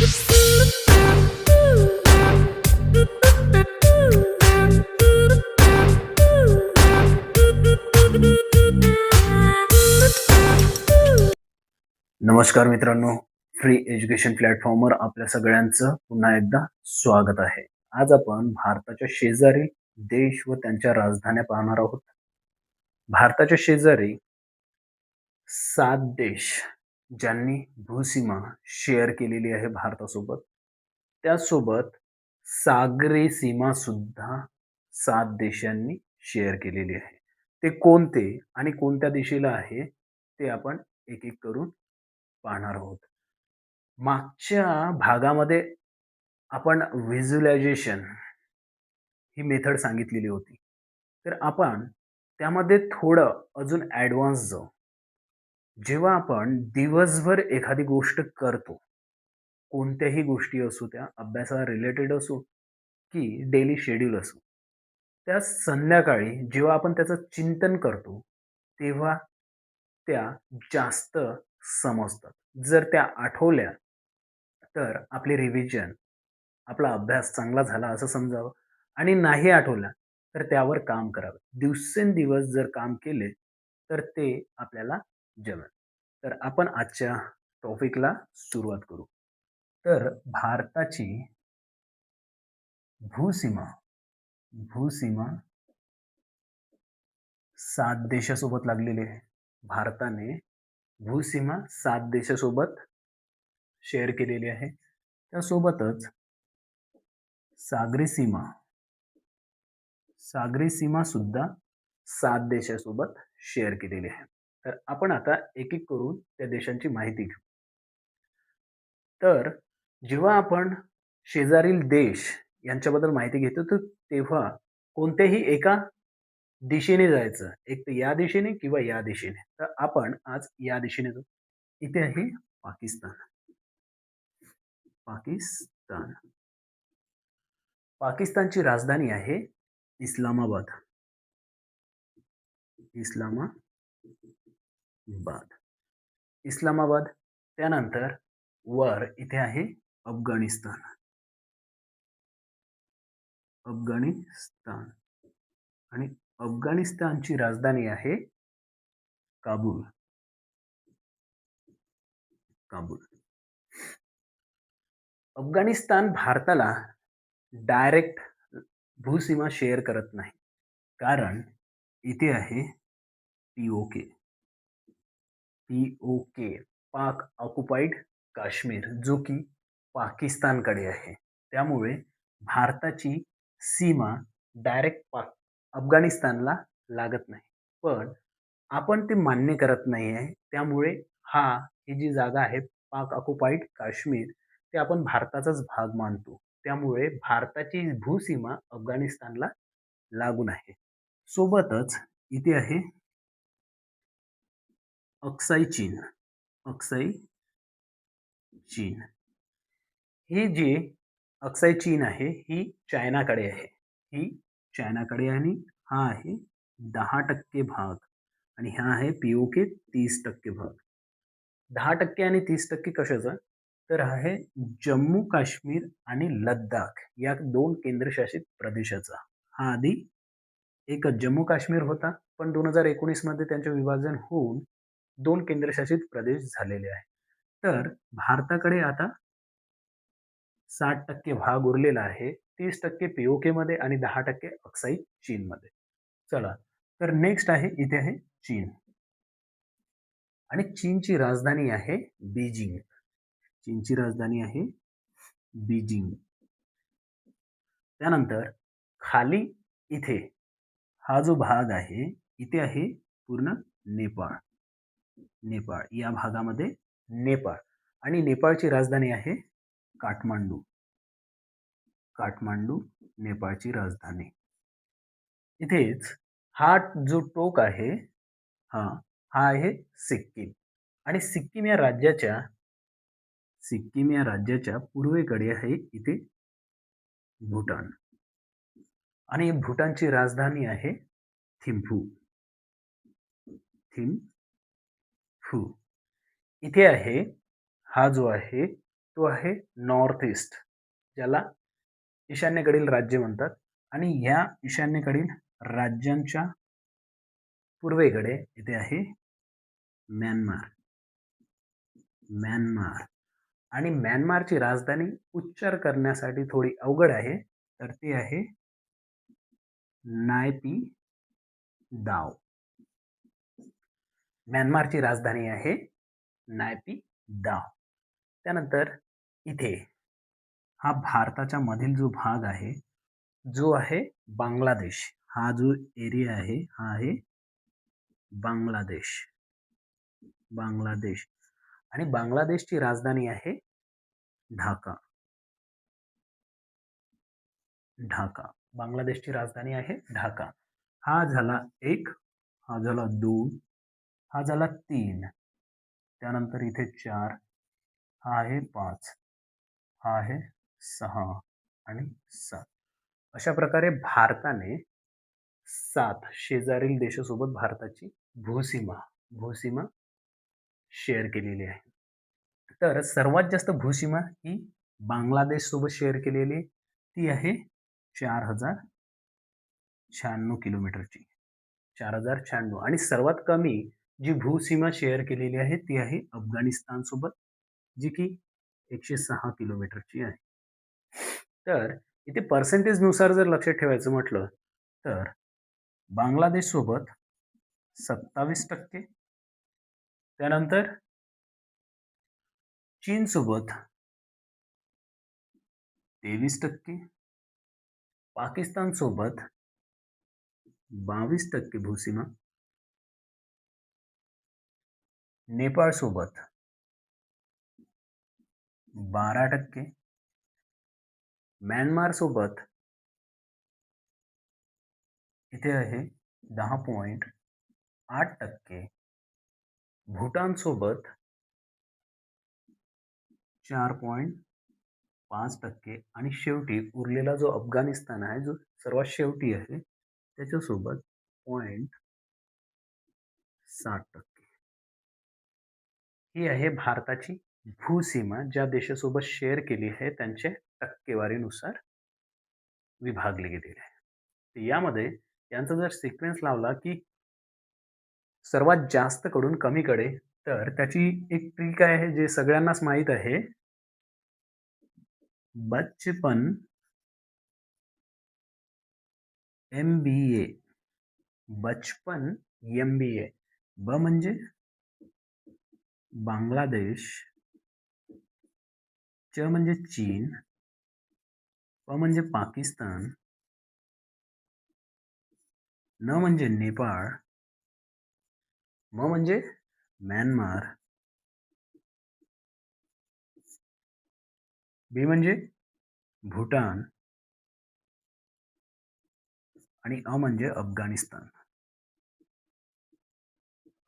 नमस्कार मित्रांनो free education प्लॅटफॉर्मवर आपल्या सगळ्यांचं पुन्हा एकदा स्वागत आहे. आज आपण भारताच्या शेजारी देश व त्यांच्या राजधान्या पाहणार आहोत. भारताच्या शेजारी सात देश ज्यांनी भूसीमा शेअर केलेली आहे भारतासोबत. त्यासोबत सागरी सीमा सुद्धा सात देशांनी शेअर केलेली आहे. ते कोणते आणि कोणत्या दिशेला आहे ते आपण एक एक करून पाहणार आहोत. मागच्या भागामध्ये आपण व्हिज्युलायझेशन ही मेथड सांगितलेली होती. तर आपण त्यामध्ये थोडं अजून ॲडव्हान्स जाऊ. जेव्हा आपण दिवसभर एखादी गोष्ट करतो कोणत्याही गोष्टी असू त्या अभ्यासाला रिलेटेड असो की डेली शेड्यूल असो त्या संध्याकाळी जेव्हा आपण त्याचं चिंतन करतो तेव्हा त्या जास्त समजतात. जर त्या आठवल्या तर आपले रिव्हिजन आपला अभ्यास चांगला झाला असं समजावं आणि नाही आठवल्या तर त्यावर काम करावं. दिवसेंदिवस जर काम केले तर ते आपल्याला जेवण. तर आपण आजच्या टॉपिकला सुरुवात करू. तर भारताची भूसीमा भूसीमा सात देशासोबत लागलेली आहे. भारताने भूसीमा सात देशासोबत शेअर केलेली आहे. त्यासोबतच सागरी सीमा सागरी सीमा सुद्धा सात देशासोबत शेअर केलेली आहे. तर आपण आता एक एक करून त्या देशांची माहिती घेऊ. तर जेव्हा आपण शेजारील देश यांच्याबद्दल माहिती घेतो तर तेव्हा कोणत्याही एका दिशेने जायचं. एक तर या दिशेने किंवा या दिशेने. तर आपण आज या दिशेने जाऊ. इथे आहे पाकिस्तान. पाकिस्तान. पाकिस्तानची राजधानी आहे इस्लामाबाद. इस्लामाबाद बाद इस्लामाबाद त्यानंतर वर इथे आहे अफगाणिस्तान. अफगाणिस्तान. आणि अफगाणिस्तानची राजधानी आहे काबूल. काबूल. अफगाणिस्तान भारताला डायरेक्ट भूसीमा शेअर करत नाही. कारण इथे आहे पी ओ पी ओ के पाक ऑक्युपाईड काश्मीर जो की पाकिस्तानकडे आहे. त्यामुळे भारताची सीमा डायरेक्ट पाक अफगाणिस्तानला लागत नाही. पण आपण ते मान्य करत नाही आहे त्यामुळे हा ही जी जागा आहे पाक ऑक्युपाईड काश्मीर ते आपण भारताचाच भाग मानतो. त्यामुळे भारताची भूसीमा अफगाणिस्तानला लागून आहे सोबतच इथे आहे अक्साई चीन अक्साई चीन ही जी अक्साई चीन आहे ही चायनाकडे आहे. ही चायनाकडे आणि हा आहे दहा टक्के भाग आणि हा आहे पी ओ के तीस टक्के भाग. दहा टक्के आणि तीस टक्के कशाचा? तर आहे जम्मू काश्मीर आणि लद्दाख या दोन केंद्रशासित प्रदेशाचा. हा आधी एक जम्मू काश्मीर होता पण दोन हजार एकोणीसमध्ये त्यांचे विभाजन होऊन दोन केंद्रशासित प्रदेश झालेले आहे तर भारताकडे आता साठ टक्के भाग उरलेला आहे तीस टक्के पी मध्ये आणि दहा टक्के अक्साई चीनमध्ये. चला तर नेक्स्ट आहे इथे आहे चीन. आणि चीनची राजधानी आहे बीजिंग. चीनची राजधानी आहे बीजिंग. त्यानंतर खाली इथे हा जो भाग आहे इथे आहे पूर्ण नेपाळ. नेपाळ. या भागामध्ये नेपाळ. आणि नेपाळची राजधानी आहे काठमांडू. काठमांडू नेपाळची राजधानी. इथेच हा जो टोक आहे हा हा आहे सिक्कीम. आणि सिक्कीम या राज्याच्या सिक्कीम या राज्याच्या पूर्वेकडे आहे इथे भूटान. आणि भूटानची राजधानी आहे थिम्फू थिम्फू इथे आहे हा जो आहे तो आहे नॉर्थ ईस्ट ज्याला ईशान्येकडील राज्य म्हणतात. आणि ह्या ईशान्येकडील राज्यांच्या पूर्वेकडे इथे आहे म्यानमार. म्यानमार. आणि म्यानमारची राजधानी उच्चार करण्यासाठी थोडी अवघड आहे तर ती आहे नायपी दाव म्यानमारची राजधानी आहे नायपी दाव. त्यानंतर इथे हा भारताच्या मधील जो भाग आहे जो आहे बांगलादेश. हा जो एरिया आहे हा आहे बांगलादेश. बांगलादेश. आणि बांगलादेशची राजधानी आहे ढाका. ढाका. बांगलादेशची राजधानी आहे ढाका. हा झाला एक हा झाला दोन हा झाला तीन. त्यानंतर इथे चार. हा आहे पाच. हा आहे सहा आणि सात. अशा प्रकारे भारताने सात शेजारील देशासोबत भारताची भूसीमा भूसीमा शेअर केलेली आहे. तर सर्वात जास्त भूसीमा ही बांगलादेश सोबत शेअर केलेली ती आहे चार हजार शहाण्णव किलोमीटरची. चार हजार शहाण्णव. आणि सर्वात कमी जी भूसीमा शेअर केलेली आहे ती आहे अफगाणिस्तान सोबत जी की एकशे सहा किलोमीटरची आहे. तर इथे पर्सेंटेजनुसार जर लक्षात ठेवायचं म्हटलं तर बांगलादेश सोबत सत्तावीस टक्के त्यानंतर चीन सोबत तेवीस टक्के पाकिस्तान सोबत बावीस टक्के भूसीमा नेपाळसोबत बारा टक्के म्यानमार सोबत इथे आहे दहा पॉईंट आठ टक्के भूटान सोबत चार पॉईंट पाच टक्के आणि शेवटी उरलेला जो अफगाणिस्तान आहे जो सर्वात शेवटी आहे त्याच्यासोबत पॉईंट साठ टक्के. ही आहे भारताची भूसीमा. ज्या देशासोबत शेअर केली आहे त्यांच्या टक्केवारीनुसार विभागली गेलेली आहे. यामध्ये यांचा जर सिक्वेन्स लावला की सर्वात जास्त कडून कमीकडे तर त्याची एक ट्रिक आहे जे सगळ्यांनाच माहीत आहे बचपन एम बी ए बचपन एम बी ए ब म्हणजे बांगलादेश च म्हणजे चीन प म्हणजे पाकिस्तान न म्हणजे नेपाळ म म्हणजे म्यानमार बी म्हणजे भूटान आणि अ म्हणजे अफगाणिस्तान.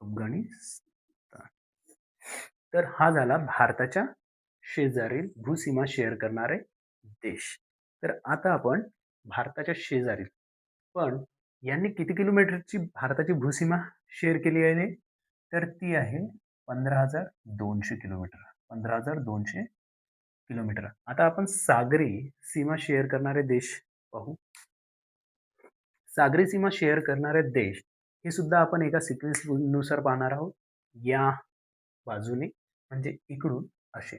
अफगाणिस्तान तर हा झाला भारताच्या शेजारील भूसीमा शेअर करणारे देश. तर आता आपण भारताच्या शेजारील. पण यांनी किती किलोमीटरची भारताची भूसीमा शेअर केली आहे? तर ती आहे पंधरा हजार दोनशे किलोमीटर. पंधरा हजार दोनशे किलोमीटर. आता आपण सागरी सीमा शेअर करणारे देश पाहू. सागरी सीमा शेअर करणारे देश हे सुद्धा आपण एका सिक्वेन्सनुसार पाहणार आहोत. या बाजूने म्हणजे इकडून असे.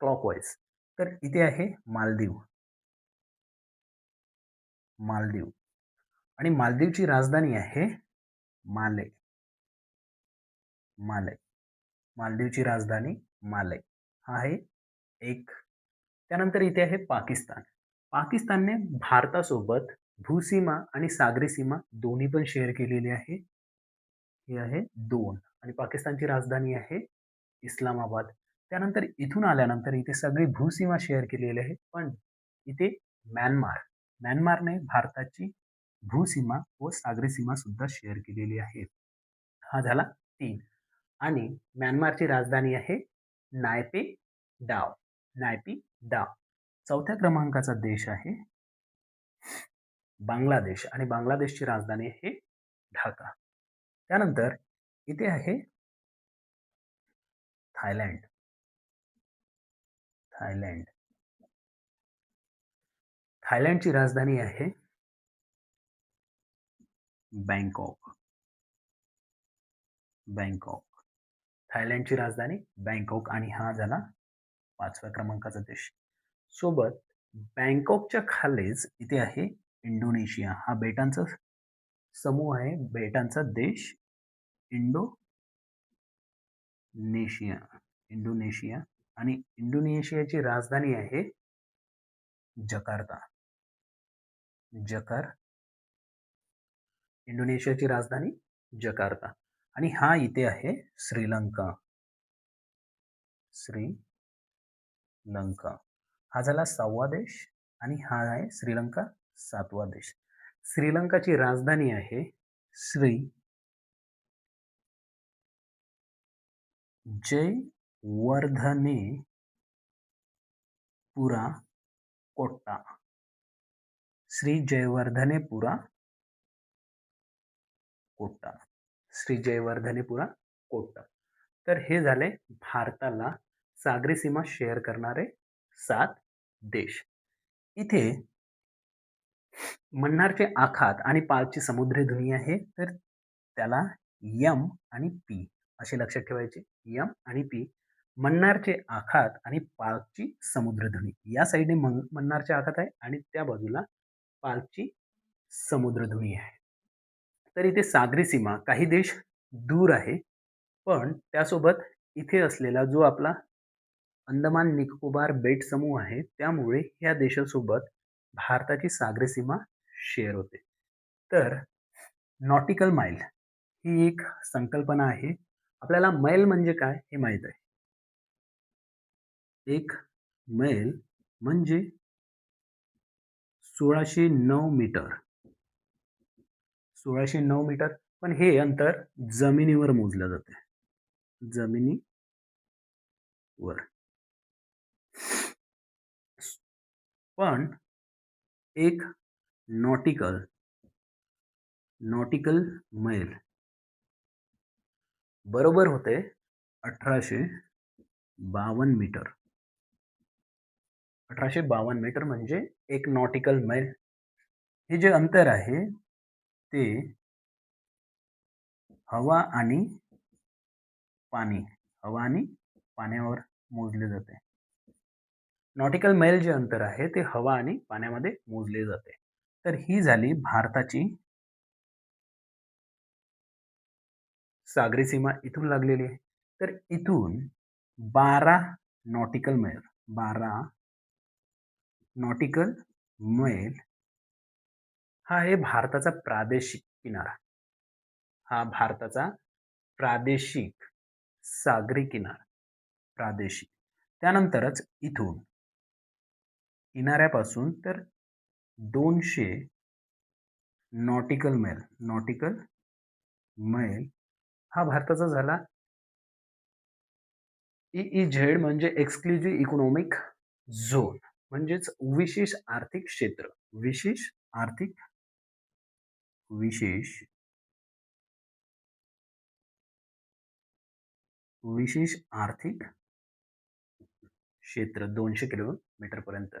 क्लॉकवाईज तर इथे आहे मालदीव. मालदीव. आणि मालदीवची राजधानी आहे माले. माले. मालदीवची राजधानी माले. हा आहे एक. त्यानंतर इथे आहे पाकिस्तान. पाकिस्तानने भारतासोबत भूसीमा आणि सागरी सीमा दोन्ही पण शेअर केलेली आहे. ही आहे दोन. आणि पाकिस्तानची राजधानी आहे इस्लामाबाद. त्यानंतर इथून आल्यानंतर इथे सगळी भूसीमा शेअर केलेली आहे पण इथे म्यानमार. म्यानमारने भारताची भूसीमा व सागरी सीमा सुद्धा शेअर केलेली आहे. हा झाला तीन. आणि म्यानमारची राजधानी आहे नायपे डाव. नायपी डाव. चौथ्या क्रमांकाचा देश आहे बांगलादेश. आणि बांगलादेशची राजधानी आहे ढाका. त्यानंतर इथे आहे थायलँड. थायलंड. थायलंडची राजधानी आहे बँकॉक. बँकॉक. थायलंडची राजधानी बँकॉक आणि हा झाला पाचव्या क्रमांकाचा देश. सोबत बँकॉकच्या खालीच इथे आहे इंडोनेशिया. हा बेटांचा समूह आहे. बेटांचा देश इंडो नेशिया इंडोनेशिया आणि इंडोनेशियाची राजधानी आहे जकार्ता. जकार इंडोनेशियाची राजधानी जकार्ता आणि हा इथे आहे श्रीलंका. श्रीलंका. हा झाला सहावा देश आणि हा आहे श्रीलंका सातवा देश. श्रीलंकाची राजधानी आहे श्री जयवर्धने पुरा कोट्टा श्री जयवर्धनेपुरा कोट्टा श्री जयवर्धनेपुरा कोट्टा तर हे झाले भारताला सागरी सीमा शेअर करणारे सात देश. इथे मन्नारचे आखात आणि पालची समुद्री दुनिया आहे तर त्याला यम आणि पी असे लक्षात ठेवायचे. यम आणि पी मन्नारचे आखात आणि पालची समुद्रध्वनी या साईडने मन्नारचे आखात आहे आणि त्या बाजूला पालची समुद्रध्वनी आहे. तर इथे सागरी सीमा काही देश दूर आहे पण त्यासोबत इथे असलेला जो आपला अंदमान निकोबार बेट समूह आहे त्यामुळे ह्या देशासोबत भारताची सागरी सीमा शेअर होते. तर नॉटिकल माइल ही एक संकल्पना आहे. आपल्याला मैल म्हणजे काय हे माहीत आहे. एक मैल म्हणजे सोळाशे नऊ मीटर. सोळाशे नऊ मीटर. पण हे अंतर जमिनीवर मोजलं जाते. जमिनीवर. पण एक नॉटिकल नॉटिकल मैल. बरोबर होते अठराशे बावन्न मीटर. अठराशे बावन्न मीटर म्हणजे एक नॉटिकल मैल. हे जे अंतर आहे ते हवा आणि पाणी हवा आणि पाण्यावर मोजले जाते. नॉटिकल मैल जे अंतर आहे ते हवा आणि पाण्यामध्ये मोजले जाते. तर ही झाली भारताची सागरी सीमा इथून लागलेली आहे. तर इथून बारा नॉटिकल मैल बारा नॉटिकल मैल हा आहे भारताचा प्रादेशिक किनारा. हा भारताचा प्रादेशिक सागरी किनारा प्रादेशिक. त्यानंतरच इथून किनाऱ्यापासून तर दोनशे नॉटिकल मैल नॉटिकल मैल हा भारताचा झाला. ई झेड म्हणजे एक्सक्लुझिव्ह इकॉनॉमिक झोन म्हणजेच विशेष आर्थिक क्षेत्र. विशेष आर्थिक विशेष विशेष आर्थिक क्षेत्र दोनशे किलोमीटर पर्यंत.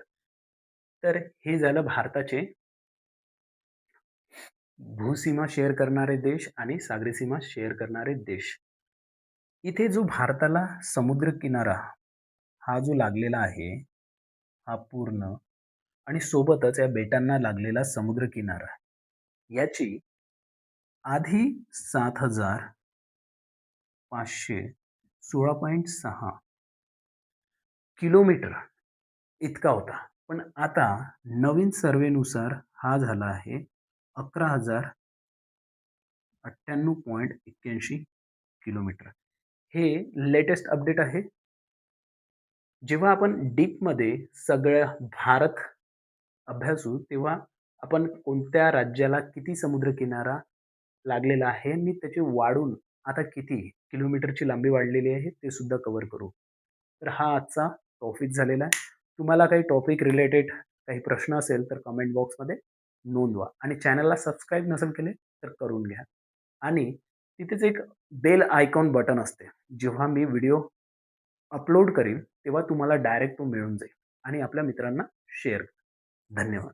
तर हे झालं भारताचे भूसीमा शेअर करणारे देश आणि सागरी सीमा शेअर करणारे देश. इथे जो भारताला समुद्र किनारा हा जो लागलेला आहे हा पूर्ण आणि सोबतच या बेटांना लागलेला समुद्र किनारा याची आधी सात हजार पाचशे सोळा पॉईंट सहा किलोमीटर इतका होता. पण आता नवीन सर्वेनुसार हा झाला आहे अकरा हजार अठ्ठ्याण्णव पॉईंट एक्क्याऐंशी किलोमीटर. हे लेटेस्ट अपडेट आहे. जेव्हा आपण डीपमध्ये सगळं भारत अभ्यासू तेव्हा आपण कोणत्या राज्याला किती समुद्रकिनारा लागलेला आहे मी त्याचे वाढून आता किती किलोमीटरची लांबी वाढलेली आहे ते सुद्धा कवर करू. तर हा आजचा टॉपिक झालेला आहे. तुम्हाला काही टॉपिक रिलेटेड काही प्रश्न असेल तर कमेंट बॉक्समध्ये नोंदवा आणि चॅनलला सबस्क्राईब नसेल केले तर करून घ्या आणि तिथेच एक बेल आयकॉन बटन असते जेव्हा मी व्हिडिओ अपलोड करीन तेव्हा तुम्हाला डायरेक्ट तो मिळून जाईल आणि आपल्या मित्रांना शेअर करा. धन्यवाद.